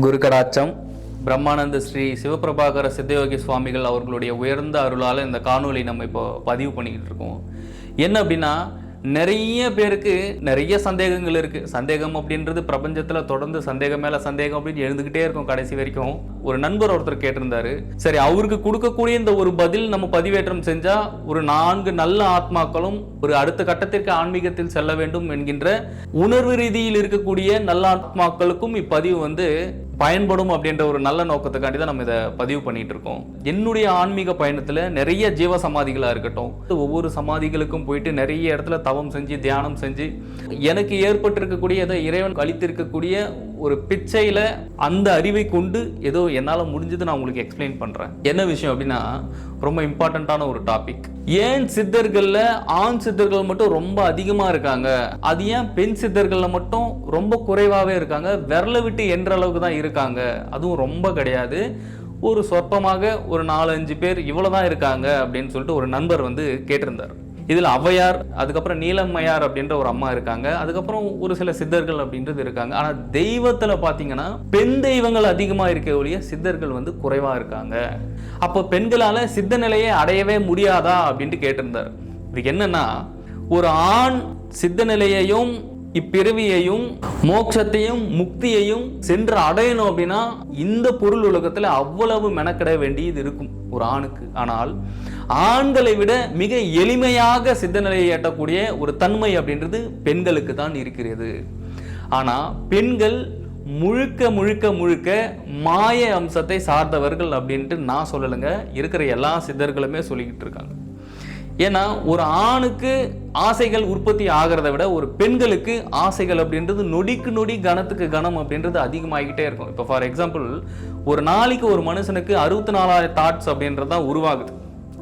குருகடாச்சம் பிரம்மானந்த ஸ்ரீ சிவபிரபாகர சித்தயோகி சுவாமிகள் அவர்களுடைய உயர்ந்த அருளால் இந்த காணொலி நம்ம இப்போ பதிவு பண்ணிக்கிட்டு இருக்கோம். என்ன அப்படின்னா நிறைய பேருக்கு நிறைய சந்தேகங்கள் இருக்கு. சந்தேகம் அப்படின்றது பிரபஞ்சத்துல தொடர்ந்து சந்தேகம் மேல சந்தேகம் அப்படின்னு எழுந்துகிட்டே இருக்கும் கடைசி வரைக்கும். ஒரு நண்பர் ஒருத்தர் கேட்டிருந்தாரு. சரி அவருக்கு கொடுக்கக்கூடிய இந்த ஒரு பதில் நம்ம பதிவேற்றம் செஞ்சா ஒரு நான்கு நல்ல ஆத்மாக்களும் ஒரு அடுத்த கட்டத்திற்கு ஆன்மீகத்தில் செல்ல வேண்டும் என்கின்ற உணர்வு ரீதியில் இருக்கக்கூடிய நல்ல ஆத்மாக்களுக்கும் இப்பதிவு வந்து பயன்படும் அப்படின்ற ஒரு நல்ல நோக்கத்துக்காண்டி தான் நம்ம இதை பதிவு பண்ணிட்டு இருக்கோம் என்னுடைய ஆன்மீக பயணத்துல நிறைய ஜீவ சமாதிகளாக இருக்கட்டும் ஒவ்வொரு சமாதிகளுக்கும் போயிட்டு நிறைய இடத்துல தவம் செஞ்சு தியானம் செஞ்சு எனக்கு ஏற்பட்டிருக்கக்கூடிய ஏதோ இறைவன் கழித்திருக்கக்கூடிய ஒரு பிச்சையில் அந்த அறிவை கொண்டு ஏதோ என்னால் முடிஞ்சது நான் உங்களுக்கு எக்ஸ்பிளைன் பண்ணுறேன் என்ன விஷயம் அப்படின்னா ரொம்ப இம்பார்ட்டண்ட்டான ஒரு டாபிக் ஏன் சித்தர்களில் ஆண் சித்தர்கள் மட்டும் ரொம்ப அதிகமாக இருக்காங்க? அது ஏன் பெண் சித்தர்களில் மட்டும் ரொம்ப குறைவாகவே இருக்காங்க? விரல விட்டு என்ற அளவுக்கு தான் இருக்காங்க. அதுவும் ரொம்ப கிடையாது. ஒரு சொற்பமாக ஒரு நாலஞ்சு பேர் இவ்வளோ தான் இருக்காங்க அப்படின்னு சொல்லிட்டு ஒரு நண்பர் வந்து கேட்டிருந்தார். இதில் ஔவையார் அதுக்கப்புறம் நீலம்மையார் அப்படின்ற ஒரு அம்மா இருக்காங்க. அதுக்கப்புறம் ஒரு சில சித்தர்கள் அப்படின்றது இருக்காங்க. ஆனால் தெய்வத்தில் பார்த்தீங்கன்னா பெண் தெய்வங்கள் அதிகமாக இருக்க ஒழிய சித்தர்கள் வந்து குறைவாக இருக்காங்க. அப்போ பெண்களால் சித்த நிலையை அடையவே முடியாதா அப்படின்ட்டு கேட்டிருந்தார். இதுக்கு என்னன்னா ஒரு ஆண் சித்த நிலையையும் இப்பிறவியையும் மோட்சத்தையும் முக்தியையும் சென்று அடையணும் அப்படின்னா இந்த பொருள் உலகத்துல அவ்வளவு மெனக்கிட வேண்டியது இருக்கும் ஒரு ஆணுக்கு. ஆனால் ஆண்களை விட மிக எளிமையாக சித்த நிலையை எட்டக்கூடிய ஒரு தன்மை அப்படின்றது பெண்களுக்கு தான் இருக்கிறது. ஆனா பெண்கள் முழுக்க முழுக்க முழுக்க மாய அம்சத்தை சார்ந்தவர்கள் அப்படின்ட்டு நான் சொல்லலைங்க. இருக்கிற எல்லா சித்தர்களுமே சொல்லிக்கிட்டு இருக்காங்க. ஏன்னா ஒரு ஆணுக்கு ஆசைகள் உற்பத்தி ஆகிறத விட ஒரு பெண்களுக்கு ஆசைகள் அப்படின்றது நொடிக்கு நொடி கணத்துக்கு கணம் அப்படின்றது அதிகமாகிக்கிட்டே இருக்கும். இப்போ ஃபார் எக்ஸாம்பிள் ஒரு நாளைக்கு ஒரு மனுஷனுக்கு அறுபத்தி நாலாயிரம் தாட்ஸ் அப்படின்றது தான் உருவாகுது.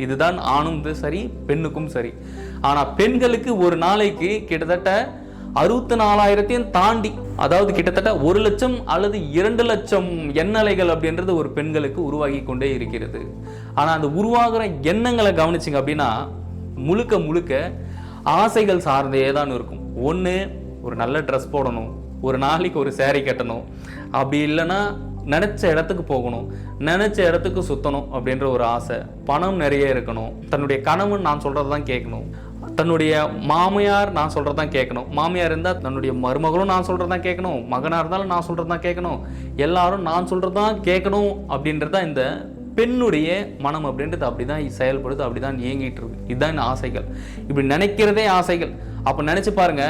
இதுதான் ஆணும் சரி பெண்ணுக்கும் சரி. ஆனால் பெண்களுக்கு ஒரு நாளைக்கு கிட்டத்தட்ட அறுபத்தி நாலாயிரத்தையும் தாண்டி அதாவது கிட்டத்தட்ட ஒரு லட்சம் அல்லது இரண்டு லட்சம் எண்ணலைகள் அப்படின்றது ஒரு பெண்களுக்கு உருவாகி கொண்டே இருக்கிறது. ஆனால் அந்த உருவாகிற எண்ணங்களை கவனிச்சிங்க அப்படின்னா முழுக்க முழுக்க ஆசைகள் சார்ந்தே தான் இருக்கும். ஒன்று ஒரு நல்ல ட்ரெஸ் போடணும். ஒரு நாளைக்கு ஒரு சேரீ கட்டணும். அப்படி இல்லைன்னா நினச்ச இடத்துக்கு போகணும். நினச்ச இடத்துக்கு சுத்தணும் அப்படின்ற ஒரு ஆசை. பணம் நிறைய இருக்கணும். தன்னுடைய கனவுன்னு நான் சொல்கிறது தான் கேட்கணும். தன்னுடைய மாமியார் நான் சொல்கிறது தான் கேட்கணும். மாமியார் இருந்தால் தன்னுடைய மருமகளும் நான் சொல்கிறது தான் கேட்கணும். மகனாக இருந்தாலும் நான் சொல்கிறது தான் கேட்கணும். எல்லாரும் நான் சொல்கிறது தான் கேட்கணும் அப்படின்றது தான் இந்த பெண்ணுடைய மனம் அப்படின்றது அப்படிதான் செயல்படுது அப்படிதான் இயங்கிட்டு இருக்கு. இதுதான் ஆசைகள். இப்படி நினைக்கிறதே ஆசைகள். அப்போ நினச்சி பாருங்க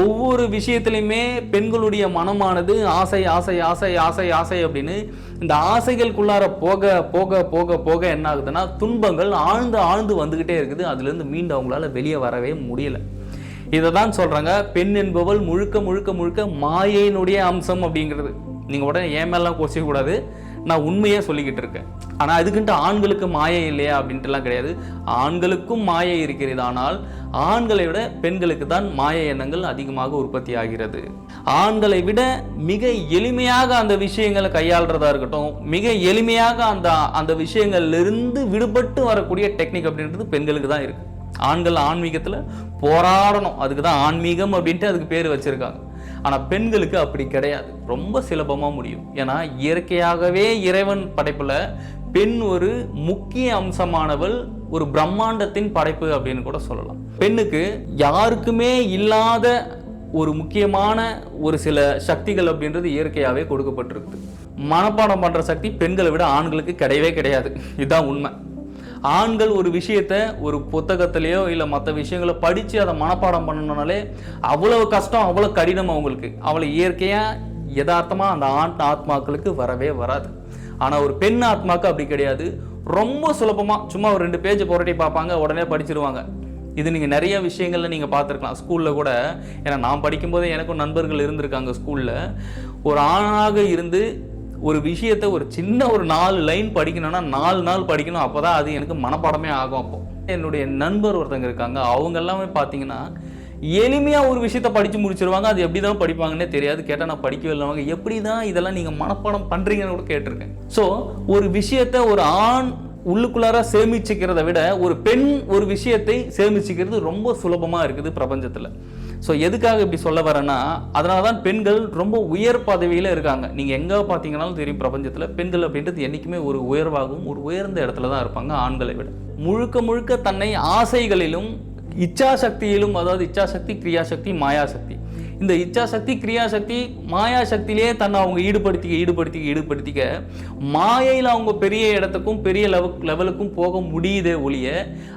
ஒவ்வொரு விஷயத்துலையுமே பெண்களுடைய மனமானது ஆசை ஆசை ஆசை ஆசை ஆசை அப்படின்னு இந்த ஆசைகளுக்குள்ளார போக போக போக போக என்ன ஆகுதுன்னா துன்பங்கள் ஆழ்ந்து ஆழ்ந்து வந்துக்கிட்டே இருக்குது. அதுலேருந்து மீண்டு அவங்களால வெளியே வரவே முடியல. இதை தான் சொல்கிறாங்க பெண் என்பவள் முழுக்க முழுக்க முழுக்க மாயையினுடைய அம்சம் அப்படிங்கிறது. நீங்கள் உடனே ஏன் மேலாம் கோச்சிக்க கூடாது நான் உண்மையே சொல்லிக்கிட்டு இருக்கேன். ஆனால் அதுக்குன்ட்டு ஆண்களுக்கு மாயை இல்லையா அப்படின்ட்டுலாம் கிடையாது. ஆண்களுக்கும் மாயை இருக்கிறது. ஆனால் ஆண்களை விட பெண்களுக்கு தான் மாய எண்ணங்கள் அதிகமாக உற்பத்தி ஆகிறது. ஆண்களை விட மிக எளிமையாக அந்த விஷயங்களை கையாளுறதா இருக்கட்டும் மிக எளிமையாக அந்த அந்த விஷயங்கள்லருந்து விடுபட்டு வரக்கூடிய டெக்னிக் அப்படின்றது பெண்களுக்கு தான் இருக்கு. ஆண்கள் ஆன்மீகத்தில் போராடணும். அதுக்கு தான் ஆன்மீகம் அப்படின்ட்டு அதுக்கு பேர் வச்சுருக்காங்க. ஆனால் பெண்களுக்கு அப்படி கிடையாது. ரொம்ப சுலபமாக முடியும். ஏன்னா இயற்கையாகவே இறைவன் படைப்பில் பெண் ஒரு முக்கிய அம்சமானவள் ஒரு பிரம்மாண்டத்தின் படைப்பு அப்படின்னு கூட சொல்லலாம். பெண்ணுக்கு யாருக்குமே இல்லாத ஒரு முக்கியமான ஒரு சில சக்திகள் அப்படின்றது இயற்கையாகவே கொடுக்கப்பட்டிருக்குது. மனப்பாடம் பண்ணுற சக்தி பெண்களை விட ஆண்களுக்கு கிடையவே கிடையாது. இதுதான் உண்மை. ஆண்கள் ஒரு விஷயத்த ஒரு புத்தகத்திலேயோ இல்லை மற்ற விஷயங்களை படித்து அதை மனப்பாடம் பண்ணணுனாலே அவ்வளோ கஷ்டம் அவ்வளோ கடினம் அவங்களுக்கு. அவளை இயற்கையாக யதார்த்தமாக அந்த ஆண் ஆத்மாக்களுக்கு வரவே வராது. ஆனால் ஒரு பெண் ஆத்மாக்கு அப்படி கிடையாது. ரொம்ப சுலபமாக சும்மா ஒரு ரெண்டு பேஜ் புரட்டி பார்ப்பாங்க உடனே படிச்சிருவாங்க. இது நீங்கள் நிறைய விஷயங்களில் நீங்கள் பார்த்துருக்கலாம். ஸ்கூலில் கூட ஏன்னா நான் படிக்கும்போதே எனக்கும் நண்பர்கள் இருந்திருக்காங்க ஸ்கூலில் ஒரு ஆணாக இருந்து ஒரு விஷயத்த ஒரு சின்ன ஒரு நாலு லைன் படிக்கணும்னா நாலு நாள் படிக்கணும். அப்போ தான் அது எனக்கு மனப்பாடமே ஆகும் அப்போ. என்னுடைய நண்பர் ஒருத்தங்க இருக்காங்க. அவங்க எல்லாமே பார்த்தீங்கன்னா எளிமையாக ஒரு விஷயத்த படித்து முடிச்சிருவாங்க. அது எப்படி தான் படிப்பாங்கன்னே தெரியாது. கேட்டால் நான் படிக்கவே இல்லைவாங்க எப்படி தான் இதெல்லாம் நீங்கள் மனப்பாடம் பண்ணுறீங்கன்னு கூட கேட்டிருக்கேன். ஸோ ஒரு விஷயத்த ஒரு ஆண் உள்ளுக்குள்ளார சேமிச்சுக்கிறத விட ஒரு பெண் ஒரு விஷயத்தை சேமிச்சுக்கிறது ரொம்ப சுலபமாக இருக்குது பிரபஞ்சத்தில். ஸோ எதுக்காக இப்படி சொல்ல வரேன்னா அதனால தான் பெண்கள் ரொம்ப உயர் பதவியில் இருக்காங்க. நீங்கள் எங்கே பார்த்தீங்கன்னாலும் தெரியும் பிரபஞ்சத்தில். பெண்கள் அப்படின்றது என்றைக்குமே ஒரு உயர்வாகவும் ஒரு உயர்ந்த இடத்துல தான் இருப்பாங்க ஆண்களை விட. முழுக்க முழுக்க தன்னை ஆசைகளிலும் இச்சாசக்தியிலும் அதாவது இச்சாசக்தி கிரியாசக்தி மாயாசக்தி. இந்த இச்சாசக்தி கிரியாசக்தி மாயாசக்தியிலே தன்னை அவங்க ஈடுபடுத்திக்க ஈடுபடுத்திக்க ஈடுபடுத்திக்க மாயையில் அவங்க பெரிய இடத்துக்கும் பெரிய லெவ லெவலுக்கும் போக முடியுதே ஒழிய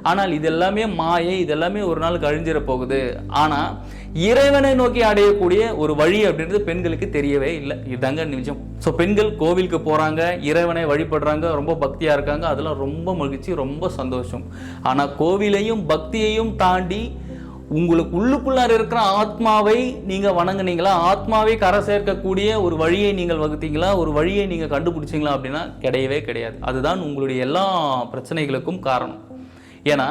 ஆனால் இது எல்லாமே மாயை இதெல்லாமே ஒரு நாள் கழிஞ்சிட போகுது. ஆனால் இறைவனை நோக்கி அடையக்கூடிய ஒரு வழி அப்படின்றது பெண்களுக்கு தெரியவே இல்லை. இதுதாங்க நிஜம். ஸோ பெண்கள் கோவிலுக்கு போகிறாங்க இறைவனை வழிபடுறாங்க ரொம்ப பக்தியாக இருக்காங்க அதெல்லாம் ரொம்ப மகிழ்ச்சி ரொம்ப சந்தோஷம். ஆனால் கோவிலையும் பக்தியையும் தாண்டி உங்களுக்கு உள்ளுக்குள்ளார இருக்கிற ஆத்மாவை நீங்கள் வணங்குனீங்களா? ஆத்மாவை கரை சேர்க்கக்கூடிய ஒரு வழியை நீங்கள் வகுத்தீங்களா? ஒரு வழியை நீங்கள் கண்டுபிடிச்சிங்களா அப்படின்னா கிடையவே கிடையாது. அதுதான் உங்களுடைய எல்லா பிரச்சனைகளுக்கும் காரணம். ஏன்னா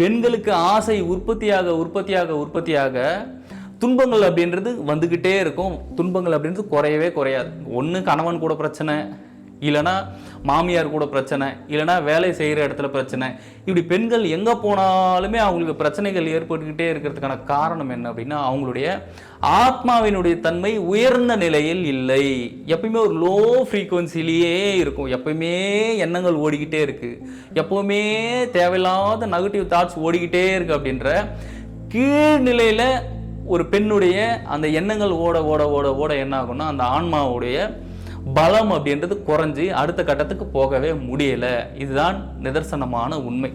பெண்களுக்கு ஆசை உற்பத்தியாக உற்பத்தியாக உற்பத்தியாக துன்பங்கள் அப்படின்றது வந்துக்கிட்டே இருக்கும். துன்பங்கள் அப்படின்றது குறையவே குறையாது. ஒன்று கணவன் கூட பிரச்சனை இல்லைனா மாமியார் கூட பிரச்சனை இல்லைனா வேலை செய்கிற இடத்துல பிரச்சனை. இப்படி பெண்கள் எங்கே போனாலுமே அவங்களுக்கு பிரச்சனைகள் ஏற்பட்டுக்கிட்டே இருக்கிறதுக்கான காரணம் என்ன அப்படின்னா அவங்களுடைய ஆத்மாவினுடைய தன்மை உயர்ந்த நிலையில் இல்லை. எப்பயுமே ஒரு லோ ஃப்ரீக்குவன்சிலேயே இருக்கும். எப்பயுமே எண்ணங்கள் ஓடிக்கிட்டே இருக்குது எப்போவுமே தேவையில்லாத நெகட்டிவ் தாட்ஸ் ஓடிக்கிட்டே இருக்குது அப்படின்ற கீழ்நிலையில் ஒரு பெண்ணுடைய அந்த எண்ணங்கள் ஓட ஓட ஓட ஓட என்ன ஆகும்னா அந்த ஆன்மாவுடைய பலம் அப்படின்றது குறைஞ்சி அடுத்த கட்டத்துக்கு போகவே முடியலை. இதுதான் நிதர்சனமான உண்மை.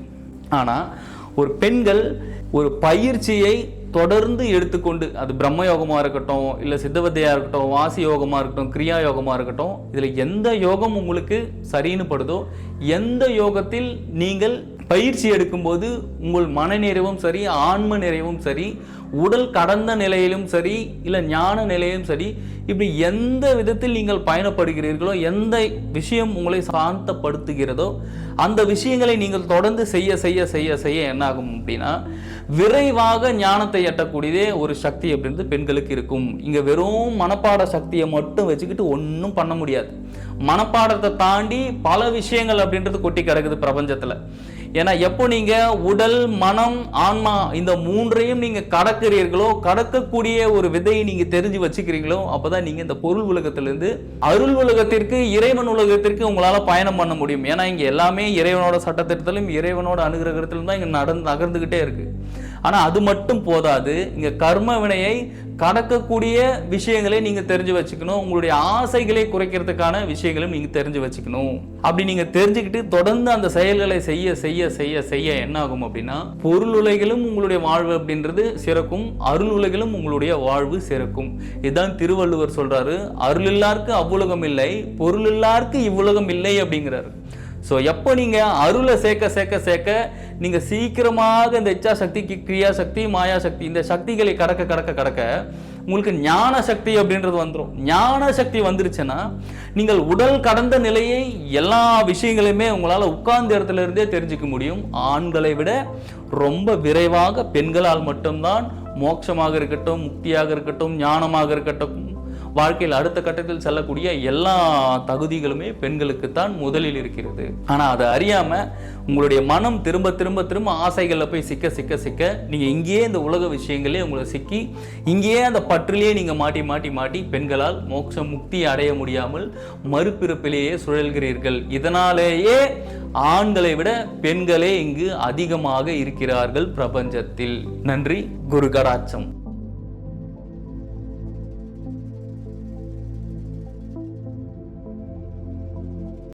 ஆனால் ஒரு பெண்கள் ஒரு பயிற்சியை தொடர்ந்து எடுத்துக்கொண்டு அது பிரம்ம யோகமாக இருக்கட்டும் இல்லை சித்தவத்தையாக இருக்கட்டும் வாசி யோகமாக இருக்கட்டும் கிரியா யோகமாக இருக்கட்டும் இதில் எந்த யோகம் உங்களுக்கு சரின்னு படுதோ எந்த யோகத்தில் நீங்கள் பயிற்சி எடுக்கும்போது உங்கள் மன நிறைவும் சரி ஆன்ம நிறைவும் சரி உடல் கடந்த நிலையிலும் சரி இல்லை ஞான நிலையிலும் சரி இப்படி எந்த விதத்தில் நீங்கள் பயணப்படுகிறீர்களோ எந்த விஷயம் உங்களை சாந்தப்படுத்துகிறதோ அந்த விஷயங்களை நீங்கள் தொடர்ந்து செய்ய செய்ய செய்ய செய்ய என்னாகும் அப்படின்னா விரைவாக ஞானத்தை எட்டக்கூடியதே ஒரு சக்தி அப்படின்றது பெண்களுக்கு இருக்கும். இங்கே வெறும் மனப்பாட சக்தியை மட்டும் வச்சுக்கிட்டு ஒன்றும் பண்ண முடியாது. மனப்பாடத்தை தாண்டி பல விஷயங்கள் அப்படின்றது கொட்டி கிடக்குது பிரபஞ்சத்தில். ஏன்னா எப்போ நீங்கள் உடல் மனம் ஆன்மா இந்த மூன்றையும் நீங்கள் கடக்கிறீர்களோ கடக்கக்கூடிய ஒரு விதையை நீங்கள் தெரிஞ்சு வச்சுக்கிறீங்களோ அப்போ தான் நீங்கள் இந்த பொருள் உலகத்திலேருந்து அருள் உலகத்திற்கு இறைவன் உலகத்திற்கு உங்களால் பயணம் பண்ண முடியும். ஏன்னா இங்கே எல்லாமே இறைவனோட சட்டத்திட்டத்திலும் இறைவனோட அனுகிரகத்திலும் தான் இங்கே நடந்து நகர்ந்துக்கிட்டே இருக்குது ஆனால் அது மட்டும் போதாது. இங்கே கர்ம வினையை கடக்கக்கூடிய விஷயங்களை நீங்கள் தெரிஞ்சு வச்சுக்கணும். உங்களுடைய ஆசைகளை குறைக்கிறதுக்கான விஷயங்களும் நீங்கள் தெரிஞ்சு வச்சுக்கணும். அப்படி நீங்கள் தெரிஞ்சுக்கிட்டு தொடர்ந்து அந்த செயல்களை செய்ய செய்ய செய்ய செய்ய என்ன ஆகும் அப்படின்னா பொருள் உலகிலும் உங்களுடைய வாழ்வு அப்படின்றது சிறக்கும். அருள் உலகிலும் உங்களுடைய வாழ்வு சிறக்கும். இதுதான் திருவள்ளுவர் சொல்கிறாரு அருள் இல்லாருக்கு அவ்வுலகம் இல்லை பொருள் இல்லாருக்கு இவ்வுலகம் இல்லை அப்படிங்கிறாரு. ஸோ எப்போ நீங்கள் அருளை சேர்க்க சேர்க்க சேர்க்க நீங்கள் சீக்கிரமாக இந்த இச்சா சக்தி கி- கிரியா சக்தி மாயா சக்தி இந்த சக்திகளை கடக்க கடக்க கடக்க உங்களுக்கு ஞான சக்தி அப்படின்றது வந்துடும் ஞான சக்தி வந்துருச்சுன்னா நீங்கள் உடல் கடந்த நிலையை எல்லா விஷயங்களையுமே உங்களால் உட்கார்ந்த இடத்துல இருந்தே தெரிஞ்சுக்க முடியும். ஆண்களை விட ரொம்ப விரைவாக பெண்களால் மட்டும்தான் மோட்சமாக இருக்கட்டும் முக்தியாக இருக்கட்டும் ஞானமாக இருக்கட்டும் வாழ்க்கையில் அடுத்த கட்டத்தில் செல்லக்கூடிய எல்லா தகுதிகளுமே பெண்களுக்குத்தான் முதலில் இருக்கிறது. ஆனால் அதை அறியாமல் உங்களுடைய மனம் திரும்ப திரும்ப திரும்ப ஆசைகளில் போய் சிக்க சிக்க சிக்க நீங்கள் இங்கேயே இந்த உலக விஷயங்களே உங்களை சிக்கி இங்கேயே அந்த பற்றிலேயே நீங்கள் மாட்டி மாட்டி மாட்டி பெண்களால் மோட்ச முக்தி அடைய முடியாமல் மறுபிறப்பிலேயே சுழல்கிறீர்கள். இதனாலேயே ஆண்களை விட பெண்களே இங்கு அதிகமாக இருக்கிறார்கள் பிரபஞ்சத்தில். நன்றி குரு கடாட்சம்